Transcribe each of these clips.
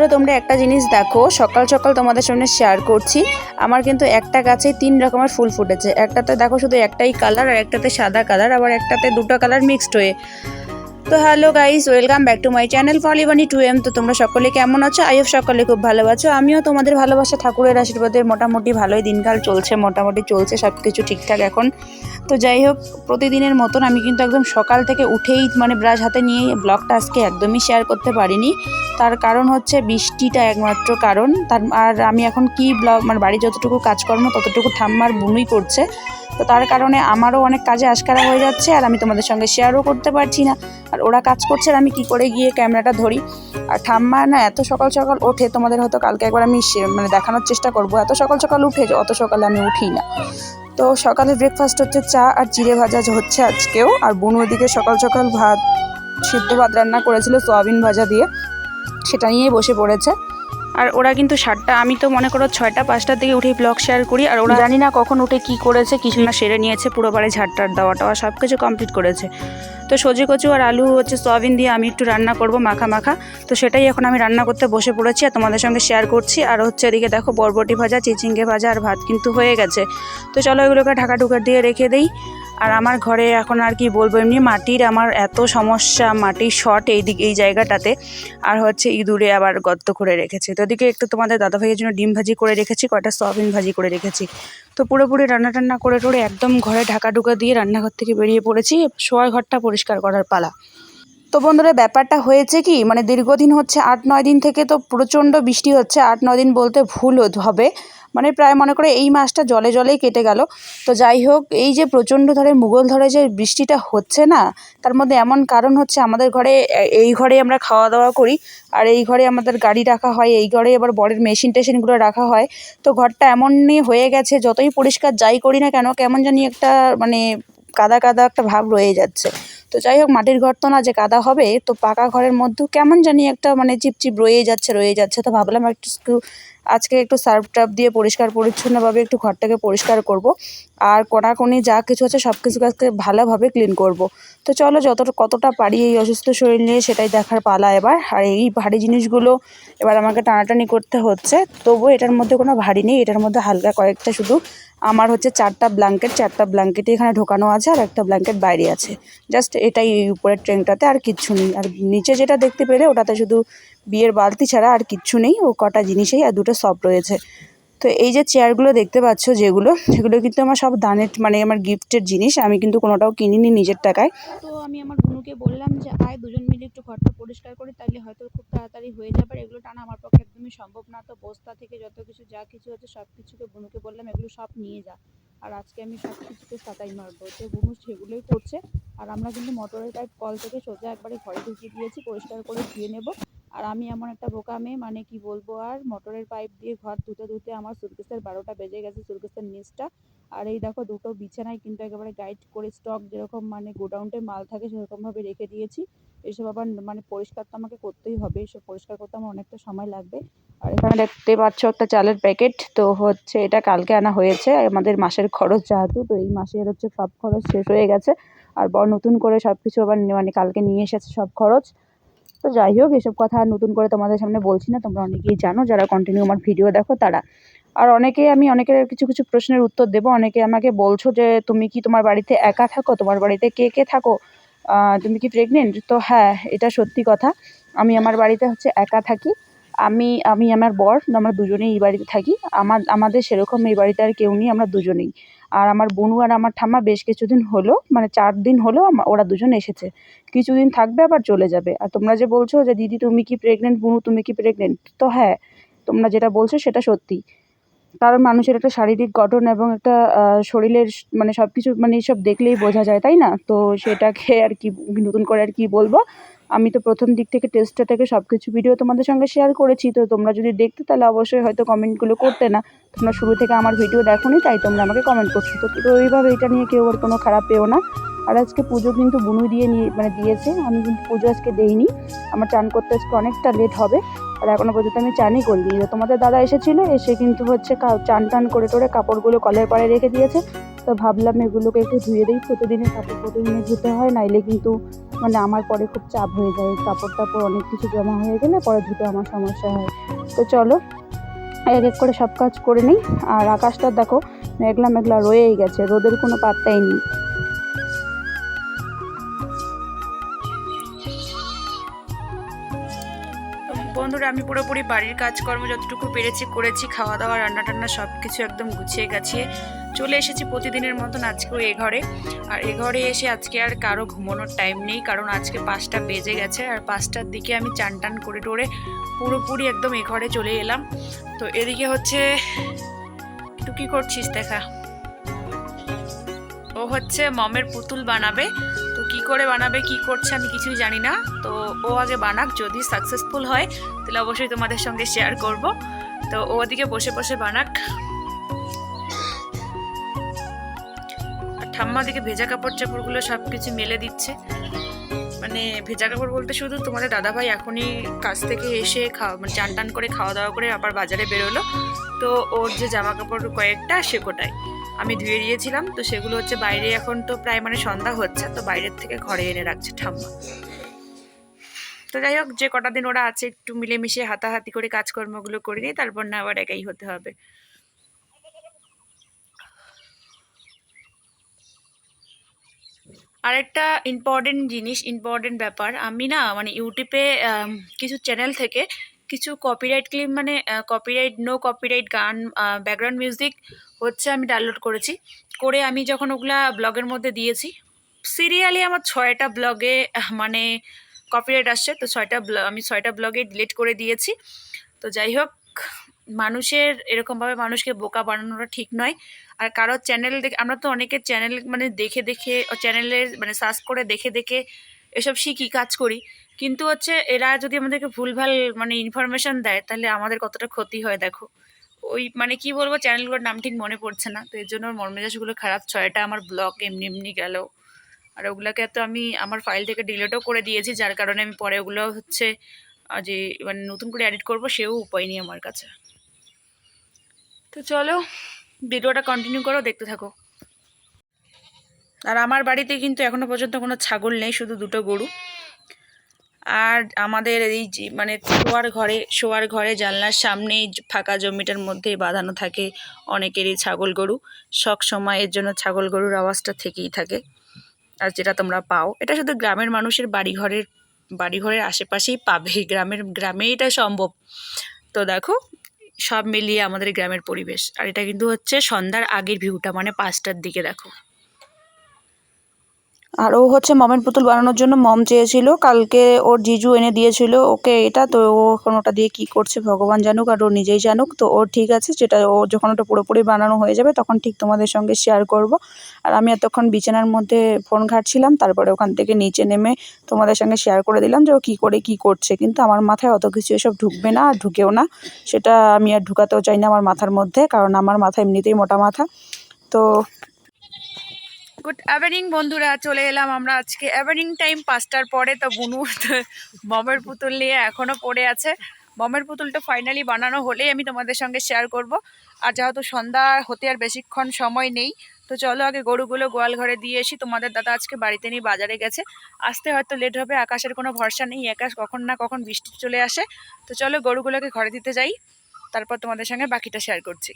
বন্ধুরা, তোমরা একটা জিনিস দেখো, সকাল সকাল তোমাদের সামনে শেয়ার করছি। আমার কিন্তু একটা গাছে তিন রকমের ফুল ফুটেছে। একটাতে দেখো শুধু একটাই কালার আর একটাতে সাদা কালার আবার একটাতে দুটো কালার মিক্সড হয়ে। তো hello guys, welcome back to my channel ফলিবানি টু এম তো তোমরা সকলে কেমন আছো? আইও সকলে খুব ভালো আছো। আমিও তোমাদের ভালোবাসা, ঠাকুরের আশীর্বাদে মোটামুটি ভালোই। দিনকাল চলছে, মোটামুটি চলছে সব কিছু ঠিকঠাক এখন। তো যাই হোক, প্রতিদিনের মতন আমি কিন্তু একদম সকাল থেকে উঠেই মানে ব্রাশ হাতে নিয়ে ব্লগটা আজকে একদমই শেয়ার করতে পারিনি। তার কারণ হচ্ছে বৃষ্টিটা একমাত্র কারণ। তার, আর আমি এখন কি ব্লগ মানে বাড়ি যতটুকু কাজকর্ম, ততটুকু ঠাম্মার বুনুই করছে। তো তার কারণে আমারও অনেক কাজে আশকারা হয়ে যাচ্ছে, আর আমি তোমাদের সঙ্গে শেয়ারও করতে পারছি না। আর ওরা কাজ করছে আর আমি কি করে গিয়ে ক্যামেরাটা ধরি। আর ঠাম্মা না এত সকাল সকাল ওঠে, তোমাদের হয়তো কালকে একবার আমি মানে দেখানোর চেষ্টা করব। এত সকাল সকাল উঠে, অত সকালে আমি উঠি না। তো সকালে ব্রেকফাস্ট হচ্ছে চা আর জিরে ভাজা হচ্ছে আজকেও। আর বোন ওদিকে সকাল সকাল ভাত, সিদ্ধ ভাত রান্না করেছিল, সয়াবিন ভাজা দিয়ে। সেটা নিয়েই বসে পড়েছে। আর ওরা কিন্তু সাতটা, আমি তো মনে করো ছয়টা, পাঁচটার দিকে উঠে ব্লগ শেয়ার করি, আর ওরা জানি না কখন উঠে কি করেছে, কিছু না সেরে নিয়েছে, পুরো বাড়ি ঝাড়টার দেওয়া টাওয়া সব কিছু কমপ্লিট করেছে। তো সজি কচু আর আলু হচ্ছে সয়াবিন দিয়ে আমি একটু রান্না করব মাখা মাখা। তো সেটাই এখন আমি রান্না করতে বসে পড়েছি আর তোমাদের সঙ্গে শেয়ার করছি। আর হচ্ছে এদিকে দেখো বরবটি ভাজা, চিচিঙ্গে ভাজা আর ভাত কিন্তু হয়ে গেছে। তো চলো এগুলোকে ঢাকা ঢুকার দিয়ে রেখে দেই। আর আমার ঘরে এখন আর কি বলব, এমনি মাটির আমার এত সমস্যা, মাটির শর্ট এই দিক, এই জায়গাটাতে। আর হচ্ছে ইঁদুরে আবার গর্ত করে রেখেছে। তো ওদিকে একটু তোমাদের দাদাভাইয়ের জন্য ডিম ভাজি করে রেখেছি, কয়টা সয়াবিন ভাজি করে রেখেছি। তো পুরোপুরি রান্না টান্না করে টোরে একদম ঘরে ঢাকা ঢুকা দিয়ে রান্নাঘর থেকে বেরিয়ে পড়েছি, শোয়ার ঘরটা পরিষ্কার করার পালা। তো বন্ধুরা, ব্যাপারটা হয়েছে কি? মানে দীর্ঘদিন হচ্ছে আট, নয় দিন থেকে তো প্রচণ্ড বৃষ্টি হচ্ছে। আট, নয় দিন বলতে ভুল হবে। মানে প্রায় মনে করে এই মাসটা জলে জলেই কেটে গেল। তো যাই হোক, এই যে প্রচণ্ড ধরে মুঘল ধরে যে বৃষ্টিটা হচ্ছে না, তার মধ্যে এমন কারণ হচ্ছে আমাদের ঘরে, এই ঘরে আমরা খাওয়া দাওয়া করি আর এই ঘরে আমাদের গাড়ি রাখা হয়, এই ঘরে আবার বরের মেশিন টেশিনগুলো রাখা হয়। তো ঘরটা এমনই হয়ে গেছে, যতই পরিষ্কার যাই করি না কেন, কেমন জানি একটা মানে কাদা কাদা একটা ভাব রয়ে যাচ্ছে। তো যাই হোক, মাটির ঘর তো না, যে কাদা হবে, তো পাকা ঘরের মধ্যেও কেমন জানি একটা মানে চিপচিপ রয়ে যাচ্ছে রয়ে যাচ্ছে। তো ভাবলাম একটু একটু আজকে একটু সার্ফ টার্ফ দিয়ে পরিষ্কার, পরিচ্ছন্নভাবে একটু ঘরটাকে পরিষ্কার করব। আর কোনাকুনি যা কিছু আছে, সব কিছু আজকে ভালোভাবে ক্লিন করব। তো চলো, যতটা, কতটা পারি এই অসুস্থ শরীর নিয়ে, সেটাই দেখার পালা এবার। আর এই ভারী জিনিসগুলো এবার আমাকে টানাটানি করতে হচ্ছে। তবুও এটার মধ্যে কোনো ভারী নেই, এটার মধ্যে হালকা কয়েকটা শুধু আমার হচ্ছে চারটা ব্ল্যাঙ্কেট চারটা ব্ল্যাঙ্কেটই এখানে ঢোকানো আছে আর একটা ব্ল্যাঙ্কেট বাইরে আছে। জাস্ট এটাই এই উপরের ট্রেনটাতে আর কিচ্ছু নেই। আর নিচে যেটা দেখতে পেলে ওটাতে শুধু বিয়ের বালতি ছাড়া আর কিচ্ছু নেই, ও কটা জিনিসেই আর দুটো সব রয়েছে। তো এই যে চেয়ারগুলো দেখতে পাচ্ছ যেগুলো সেগুলো কিন্তু আমার সব দানের মানে আমার গিফটের জিনিস। আমি কিন্তু কোনোটাও কিনিনি নিজের টাকায়। তো আমি আমার বোনুকে বললাম যে, আয় দুজন মিলে একটু ঘরটা পরিষ্কার করি তাহলে হয়তো খুব তাড়াতাড়ি হয়ে যাবে। এগুলো টানা আমার পক্ষে একদমই সম্ভব না। তো বস্তা থেকে যত কিছু, যা কিছু হচ্ছে সব কিছুকে বোনুকে বললাম, এগুলো সব নিয়ে যা। আর আজকে আমি সব কিছুকে সাতাই মারবো। তো বুনু সেগুলোই করছে। আর আমরা কিন্তু মোটরের পাইপ কল থেকে সোজা একবারে ঘরে ঢুকিয়ে দিয়েছি, পরিষ্কার করে ধুয়ে নেব। আর আমি এমন একটা বোকা মেয়ে মানে কি বলব আর, মোটরের পাইপ দিয়ে ঘর ধুতে ধুতে আমার সুটকেসের বারোটা বেজে গেছে সুটকেসের নিচটা। আর এই দেখো দুটো বিছানায় কিন্তু একেবারে গাইড করে স্টক যেরকম মানে গোডাউনটে মাল থাকে সেরকমভাবে রেখে দিয়েছি। এসব আবার মানে পরিষ্কার তো আমাকে করতেই হবে, এসব পরিষ্কার করতে আমার অনেকটা সময় লাগবে। আর এখানে দেখতে পাচ্ছ একটা চালের প্যাকেট তো হচ্ছে এটা কালকে আনা হয়েছে আমাদের মাসের খরচ যেহেতু, তো এই মাসের হচ্ছে সব খরচ শেষ হয়ে গেছে। আর বর নতুন করে সব কিছু আবার মানে কালকে নিয়ে এসেছে সব খরচ। তো যাই হোক, এসব কথা নতুন করে তোমাদের সামনে বলছি না, তোমরা অনেকেই জানো, যারা কন্টিনিউ আমার ভিডিও দেখো তারা। আর অনেকেই আমি অনেকের কিছু কিছু প্রশ্নের উত্তর দেবো। অনেকে আমাকে বলছো যে, তুমি কি তোমার বাড়িতে একা থাকো? তোমার বাড়িতে কে কে থাকো? তুমি কি প্রেগনেন্ট তো হ্যাঁ এটা সত্যি কথা। আমি আমার বাড়িতে হচ্ছে একা থাকি। আমি আমি আমার বর, আমরা দুজনেই এই বাড়িতে থাকি। আমার আমাদের সেরকম এই বাড়িতে আর কেউ নেই, আমরা দুজনেই। আর আমার বনু আর আমার ঠাম্মা বেশ কিছুদিন হলো মানে চার দিন হলো ওরা দুজন এসেছে। কিছুদিন থাকবে আবার চলে যাবে। আর তোমরা যে বলছো যে, দিদি, তুমি কি প্রেগনেন্ট বুনু, তুমি কি প্রেগনেন্ট তো হ্যাঁ তোমরা যেটা বলছো সেটা সত্যি। কারণ মানুষের একটা শারীরিক গঠন এবং একটা শরীরের মানে সব কিছু মানে সব দেখলেই বোঝা যায়, তাই না? তো সেটাকে আর কি নতুন করে আর কি বলব? আমি তো প্রথম দিক থেকে টেস্টটা থেকে সব কিছু ভিডিও তোমাদের সঙ্গে শেয়ার করেছি। তো তোমরা যদি দেখতে তাহলে অবশ্যই হয়তো কমেন্টগুলো করতে না। তোমরা শুরু থেকে আমার ভিডিও দেখোনি, তাই তোমরা আমাকে কমেন্ট করছ। তো তো এইভাবে এটা নিয়ে কেউ আর কোনো খারাপ পেও না। আর আজকে পুজো কিন্তু বুনু দিয়ে নিয়ে মানে দিয়েছে। আমি কিন্তু পুজো আজকে দেইনি। আমার চান করতে আজকে অনেকটা লেট হবে। আর এখনও পর্যন্ত আমি চানই করিনি। তোমাদের দাদা এসেছিল, এসে কিন্তু হচ্ছে চান টান করে টোরে কাপড়গুলো কলের পাড়ে রেখে দিয়েছে। তো ভাবলাম এগুলোকে একটু ধুয়ে দিই। প্রতিদিনের কাপড় প্রতিদিনে ধুতে হয়, নাইলে কিন্তু মানে আমার পরে খুব চাপ হয়ে যায় কাপড় টাপড় অনেক কিছু জমা হয়ে গেলে পরে ধুতে আমার সমস্যা হয়। তো চলো, এক এক করে সব কাজ করে নিই। আর আকাশটা দেখো, মেঘলা মেঘলা রয়েই গেছে, রোদের কোনো পাত্তাই নেই। বন্ধুরা, আমি পুরোপুরি বাড়ির কাজকর্ম যতটুকু পেরেছি, করেছি খাওয়া দাওয়া রান্না টান্না সব কিছু একদম গুছিয়ে গাছিয়ে চলে এসেছি প্রতিদিনের মতন আজকেও এ ঘরে। আর এ ঘরে এসে আজকে আর কারও ঘুমানোর টাইম নেই, কারণ আজকে পাঁচটা বেজে গেছে। আর পাঁচটার দিকে আমি চান টান করে টোরে পুরোপুরি একদম এ ঘরে চলে এলাম। তো এদিকে হচ্ছে, একটু কী করছিস দেখা? ও হচ্ছে মমের পুতুল বানাবে। তো কি করে বানাবে, কি করছে আমি কিছুই জানি না। তো ও আগে বানাক, যদি সাকসেসফুল হয়, তাহলে অবশ্যই তোমাদের সঙ্গে শেয়ার করব। তো ও ওদিকে বসে বসে বানাক। ঠাম্মা দিকে ভেজা কাপড় চাপড়গুলো সব কিছু মেলে দিচ্ছে। মানে ভেজা কাপড় বলতে শুধু তোমাদের দাদাভাই এখনই কাজ থেকে এসে খাওয়া মানে চান টান করে খাওয়া দাওয়া করে আবার বাজারে বেরোলো। তো ওর যে জামা কাপড় কয়েকটা সে কোটায়। আমি ধুয়ে দিয়েছিলাম তো সেগুলো হচ্ছে বাইরে এখন তো প্রায় মানে সন্ধ্যা হচ্ছে তো বাইরের থেকে ঘরে এনে রাখছে ঠাম্মা। তো যাই হোক যে কটা দিন ওরা আছে একটু মিলেমিশে হাতাহাতি করে কাজকর্মগুলো করে নিই তারপর না আবার একাই হতে হবে। আরেকটা ইম্পর্টেন্ট জিনিস ইম্পর্টেন্ট ব্যাপার। আমি না মানে ইউটিউবে কিছু চ্যানেল থেকে কিছু কপিরাইট ক্লিপ মানে কপিরাইট নো কপিরাইট গান ব্যাকগ্রাউন্ড মিউজিক হচ্ছে আমি ডাউনলোড করেছি। করে আমি যখন ওগুলা ব্লগের মধ্যে দিয়েছি সিরিয়ালি আমার ছয়টা ব্লগে মানে কপিরাইট আসছে। তো ছয়টা আমি ছয়টা ব্লগে ডিলিট করে দিয়েছি। তো যাই হোক, মানুষের এরকমভাবে মানুষকে বোকা বানানোটা ঠিক নয়। আর কারও চ্যানেল দেখে, আমরা তো অনেকের চ্যানেল মানে দেখে দেখে চ্যানেলের মানে সার্চ করে দেখে দেখে এসব শিখি, কাজ করি। কিন্তু হচ্ছে এরা যদি আমাদেরকে ভুলভাল মানে ইনফরমেশন দেয়, তাহলে আমাদের কতটা ক্ষতি হয় দেখো। ওই মানে কি বলব চ্যানেলগুলোর নাম ঠিক মনে পড়ছে না। তো এর জন্য ওর মনমেজাজগুলো খারাপ। ছয়টা আমার ব্লগ এমনি এমনি গেল। আর ওগুলোকে তো আমি আমার ফাইল থেকে ডিলিটও করে দিয়েছি, যার কারণে আমি পরে ওগুলো হচ্ছে যে মানে নতুন করে এডিট করব, সেও উপায় নেই আমার কাছে। তো চলো ভিডিওটা কন্টিনিউ করো, দেখতে থাকো। আর আমার বাড়িতে কিন্তু এখনও পর্যন্ত কোনো ছাগল নেই, শুধু দুটো গরু। আর আমাদের এই মানে শোয়ার ঘরে শোয়ার ঘরে জানলার সামনেই ফাঁকা জমিটার মধ্যেই বাঁধানো থাকে অনেকেরই ছাগল গরু। সব সময় এর জন্য ছাগল গরুর আওয়াজটা থেকেই থাকে। আর যেটা তোমরা পাও, এটা শুধু গ্রামের মানুষের বাড়িঘরের বাড়িঘরের আশেপাশেই পাবে, গ্রামের গ্রামে এটা সম্ভব। তো দেখো সব মিলিয়ে আমাদের গ্রামের পরিবেশ। আর এটা কিন্তু হচ্ছে সন্ধ্যার আগের ভিউটা মানে পাঁচটার দিকে দেখো। আর ও হচ্ছে মমের পুতুল বানানোর জন্য মম চেয়েছিল। কালকে ওর জিজু এনে দিয়েছিল, ওকে, এটা তো ও এখন ওটা দিয়ে কি করছে? ভগবান জানুক আর ও নিজেই জানুক। তো ওর ঠিক আছে, যেটা ও যখন ওটা পুরোপুরি বানানো হয়ে যাবে, তখন ঠিক তোমাদের সঙ্গে শেয়ার করব। আর আমি এতক্ষণ বিছানার মধ্যে ফোন ঘাটছিলাম, তারপরে ওখান থেকে নিচে নেমে তোমাদের সঙ্গে শেয়ার করে দিলাম যে ও কী করে কি করছে। কিন্তু আমার মাথায় অত কিছু এসব ঢুকবে না, আর ঢুকেও না। সেটা আমি আর ঢুকাতেও চাই না আমার মাথার মধ্যে, কারণ আমার মাথা এমনিতেই মোটা মাথা। তো গুড ইভিনিং বন্ধুরা, চলে এলাম আমরা আজকে ইভিনিং টাইম পাঁচটার পরে তো বুনু মমের পুতুল নিয়ে এখনও পড়ে আছে। মমের পুতুলটা ফাইনালি বানানো হলেই আমি তোমাদের সঙ্গে শেয়ার করব। আর যেহেতু সন্ধ্যা, হতে আর বেশিক্ষণ সময় নেই, তো চলো আগে গরুগুলো গোয়াল ঘরে দিয়ে এসি। তোমাদের দাদা আজকে বাড়িতে নিয়ে বাজারে গেছে। আসতে হয়তো লেট হবে, আকাশের কোনো ভরসা নেই, আকাশ কখন না কখন বৃষ্টি চলে আসে। তো চলো গরুগুলোকে ঘরে দিতে যাই, তারপর তোমাদের সঙ্গে বাকিটা শেয়ার করছি।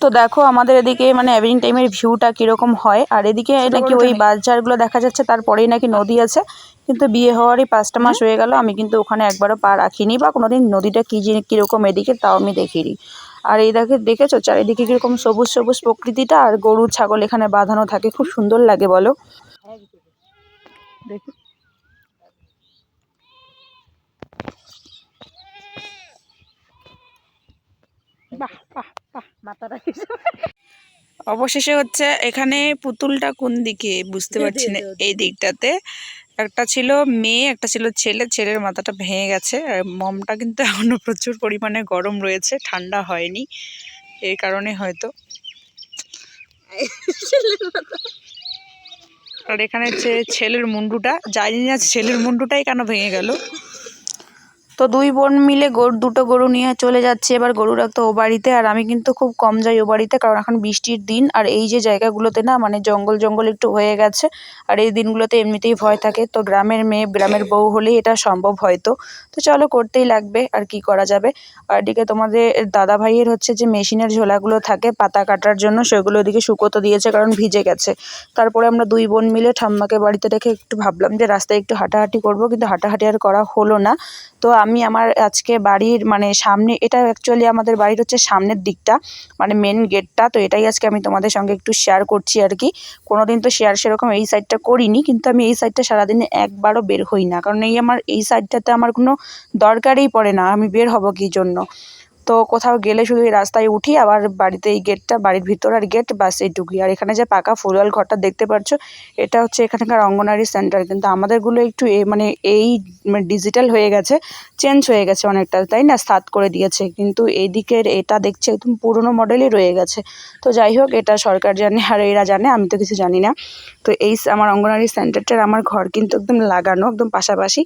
তো দেখো আমাদের এদিকে মানে ইভিনিং টাইমের ভিউটা কীরকম হয়। আর এদিকে নাকি ওই বাজারগুলো দেখা যাচ্ছে তারপরেই নাকি নদী আছে। কিন্তু বিয়ে হওয়ারই পাঁচটা মাস হয়ে। গেল আমি কিন্তু ওখানে একবারও পা রাখিনি বা কোনোদিন নদীটা কী যে কীরকম এদিকে তাও আমি দেখিনি। আর এই দেখে দেখেছ চারিদিকে কীরকম সবুজ সবুজ প্রকৃতিটা আর গরু ছাগল এখানে বাঁধানো থাকে খুব সুন্দর লাগে বলো। দেখি। বাহ বাহ বাহ। মাথাটা অবশেষে হচ্ছে এখানে পুতুলটা কোন দিকে বুঝতে পারছি না এই দিকটাতে। একটা ছিল মেয়ে একটা ছিল ছেলে ছেলের মাথাটা ভেঙে গেছে। আর মমটা কিন্তু এখনও প্রচুর পরিমাণে গরম রয়েছে ঠান্ডা হয়নি এই কারণে হয়তো। আর এখানে ছেলের মুন্ডুটা জানি না ছেলের মুন্ডুটাই কেন ভেঙে গেল। তো দুই বোন মিলে গরু, দুটো গরু নিয়ে চলে যাচ্ছে এবার গরু রাখতো ও বাড়িতে। আর আমি কিন্তু খুব কম যাই ও বাড়িতে, কারণ এখন বৃষ্টির দিন। আর এই যে জায়গাগুলোতে না মানে জঙ্গল জঙ্গল একটু হয়ে গেছে। আর এই দিনগুলোতে এমনিতেই ভয় থাকে। তো গ্রামের মেয়ে, গ্রামের বউ হলেই এটা সম্ভব হয়তো তো। চলো করতেই লাগবে, আর কি করা যাবে। আর এদিকে তোমাদের দাদা ভাইয়ের হচ্ছে যে মেশিনের ঝোলাগুলো থাকে, পাতা কাটার জন্য, সেগুলো এদিকে শুকোতে দিয়েছে, কারণ ভিজে গেছে। তারপরে আমরা দুই বোন মিলে ঠাম্মাকে বাড়িতে রেখে একটু ভাবলাম যে রাস্তায় একটু হাঁটাহাঁটি করব, কিন্তু হাঁটাহাঁটি আর করা হলো না। তো আমি আমার আজকে বাড়ির মানে সামনে, এটা অ্যাকচুয়ালি আমাদের বাড়ির হচ্ছে সামনের দিকটা মানে মেন গেটটা তো এটাই আজকে আমি তোমাদের সঙ্গে একটু শেয়ার করছি আর কি। কোনো দিন তো শেয়ার সেরকম এই সাইডটা করিনি, কিন্তু আমি এই সাইডটা সারাদিনে একবারও বের হই না, কারণ এই আমার, এই সাইডটাতে আমার কোনো দরকারই পড়ে না, আমি বের হব কী জন্য? তো কোথাও গেলে শুধু এই রাস্তায় উঠি, আবার বাড়িতে এই গেটটা বাড়ির ভিতর আর গেট বাস এইটুকুই। আর এখানে যে পাকা ফুলওয়াল ঘরটা দেখতে পাচ্ছ এটা হচ্ছে এখানকার অঙ্গনারী সেন্টার কিন্তু আমাদেরগুলো একটু এ মানে এই ডিজিটাল হয়ে গেছে চেঞ্জ হয়ে গেছে অনেকটা, তাই না? সাত করে দিয়েছে। কিন্তু এইদিকের এটা দেখছি একদম পুরনো মডেলই রয়ে গেছে। তো যাই হোক, এটা সরকার জানে আর এরা জানে, আমি তো কিছু জানি না। তো এই আমার অঙ্গনারী সেন্টারটার আমার ঘর কিন্তু একদম লাগানো, একদম পাশাপাশি।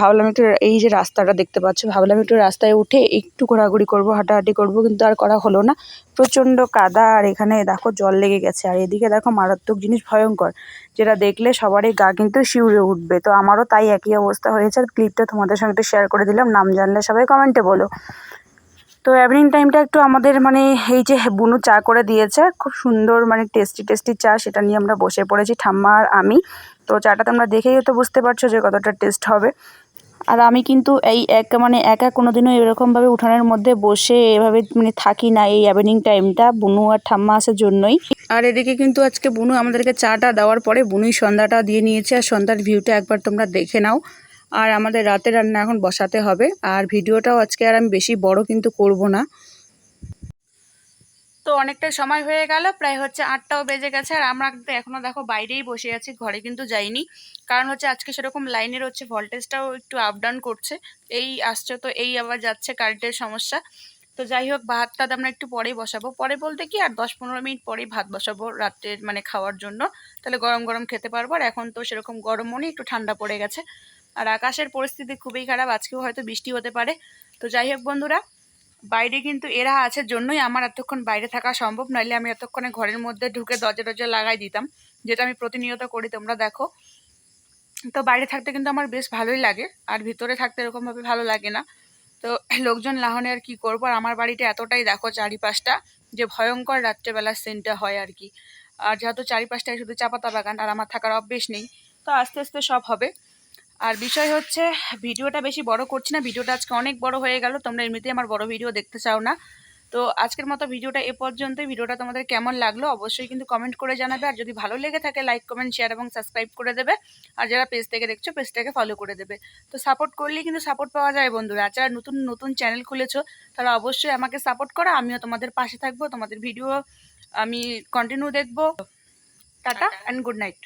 ভাবলাম একটু এই যে রাস্তাটা দেখতে পাচ্ছ, ভাবলাম একটু রাস্তায় উঠে একটু ঘোরাঘুরি করব। হাঁটাহাঁটি করব, কিন্তু আর করা হলো না। প্রচণ্ড কাদা, আর এখানে দেখো জল লেগে গেছে। আর এদিকে দেখো মারাত্মক জিনিস ভয়ঙ্কর, যেটা দেখলে সবারই গা কিন্তু শিউরে উঠবে। তো আমারও তাই একই অবস্থা হয়েছে। আর ক্লিপটা তোমাদের সঙ্গে শেয়ার করে দিলাম। নাম জানলে সবাই কমেন্টে বলো। তো ইভিনিং টাইমটা একটু আমাদের মানে এই যে বুনু চা করে দিয়েছে, খুব সুন্দর মানে টেস্টি টেস্টি চা, সেটা নিয়ে আমরা বসে পড়েছি ঠাম্মা আর আমি। তো চাটা তোমরা দেখেই তো বুঝতে পারছ যে কতটা টেস্ট হবে। আর আমি কিন্তু এই এক মানে একা কোনো দিনও এরকমভাবে উঠানের মধ্যে বসে এভাবে মানে থাকি না এই অ্যাভেনিং টাইমটা বুনু আর ঠাম্মা আসার জন্যই। আর এদিকে কিন্তু আজকে বুনু আমাদেরকে চাটা দেওয়ার পরে বুনুই সন্ধ্যাটা দিয়ে নিয়েছে আর সন্ধ্যার ভিউটা একবার তোমরা দেখে নাও। আর আমাদের রাতে রান্না এখন বসাতে হবে। আর ভিডিওটাও আজকে আর আমি বেশি বড় কিন্তু করব না। তো অনেকটা সময় হয়ে গেল, প্রায় হচ্ছে আটটাও বেজে গেছে। আর আমরা কিন্তু এখনও দেখো বাইরেই বসে আছি, ঘরে কিন্তু যাইনি। কারণ হচ্ছে আজকে সেরকম লাইনের হচ্ছে ভোল্টেজটাও একটু আপ ডাউন করছে। এই আসছে তো, এই আবার যাচ্ছে কারেন্টের সমস্যা। তো যাই হোক, ভাত টাত আমরা একটু পরেই বসাবো। পরে বলতে কি, আর দশ পনেরো মিনিট পরেই ভাত বসাবো রাত্রের মানে খাওয়ার জন্য। তাহলে গরম গরম খেতে পারব। আর এখন তো সেরকম গরমও নেই একটু ঠান্ডা পড়ে গেছে। আর আকাশের পরিস্থিতি খুবই খারাপ, আজকেও হয়তো বৃষ্টি হতে পারে। তো যাই হোক বন্ধুরা বাইরে কিন্তু এরা আছে জন্যই আমার এতক্ষণ বাইরে থাকা সম্ভব, নইলে আমি এতক্ষণে ঘরের মধ্যে ঢুকে দরজা টরজা লাগাই দিতাম, যেটা আমি প্রতিনিয়ত করি, তোমরা দেখো। তো বাইরে থাকতে কিন্তু আমার বেশ ভালোই লাগে, আর ভিতরে থাকতে এরকমভাবে ভালো লাগে না। তো লোকজন লাহনে আর কি করব, আর আমার বাড়িটা এতটাই দেখো চারিপাশটা, যে ভয়ঙ্কর রাত্রেবেলার সিনটা হয় আর কি। আর যেহেতু চারিপাশটায় শুধু চাপাতা বাগান, আর আমার থাকার অভ্যেস নেই, তো আস্তে আস্তে সব হবে। আর বিষয় হচ্ছে ভিডিওটা বেশি বড় করছি না ভিডিওটা আজকে অনেক বড় হয়ে গেল তোমরা এমনিতেই আমার বড় ভিডিও দেখতে চাও না। তো আজকের মতো ভিডিওটা এ পর্যন্তই ভিডিওটা তোমাদের কেমন লাগল অবশ্যই কিন্তু কমেন্ট করে জানাবে আর যদি ভালো লেগে থাকে লাইক কমেন্ট শেয়ার এবং সাবস্ক্রাইব করে দেবে আর যারা পেজ থেকে দেখছ পেজটাকে ফলো করে দেবে। তো সাপোর্ট করলেই কিন্তু সাপোর্ট পাওয়া যায় বন্ধুরা আর যারা নতুন নতুন চ্যানেল খুলেছো তারা অবশ্যই আমাকে সাপোর্ট করো আমিও তোমাদের পাশে থাকব তোমাদের ভিডিও আমি কন্টিনিউ দেখব। Tata and good night